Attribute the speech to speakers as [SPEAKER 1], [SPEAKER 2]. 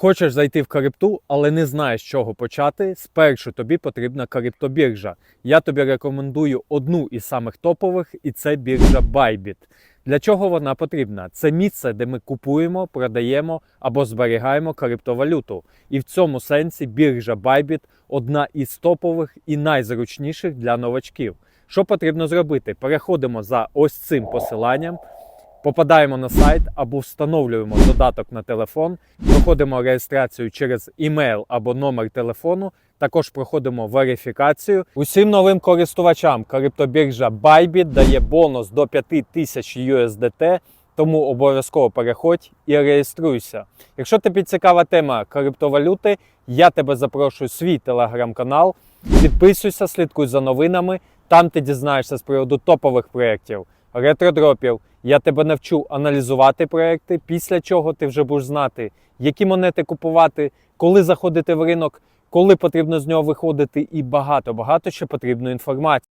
[SPEAKER 1] Хочеш зайти в крипту, але не знаєш, з чого почати. Спершу тобі потрібна криптобіржа. Я тобі рекомендую одну із самих топових, і це біржа Bybit. Для чого вона потрібна? Це місце, де ми купуємо, продаємо або зберігаємо криптовалюту. І в цьому сенсі біржа Bybit одна із топових і найзручніших для новачків. Що потрібно зробити? Переходимо за ось цим посиланням. Попадаємо на сайт або встановлюємо додаток на телефон, проходимо реєстрацію через імейл або номер телефону. Також проходимо верифікацію. Усім новим користувачам криптобіржа Bybit дає бонус до 5000 USDT, тому обов'язково переходь і реєструйся. Якщо тобі цікава тема криптовалюти, я тебе запрошую в свій телеграм-канал. Підписуйся, слідкуй за новинами. Там ти дізнаєшся з приводу топових проєктів, ретродропів. Я тебе навчу аналізувати проекти, після чого ти вже будеш знати, які монети купувати, коли заходити в ринок, коли потрібно з нього виходити, і багато-багато ще потрібної інформації.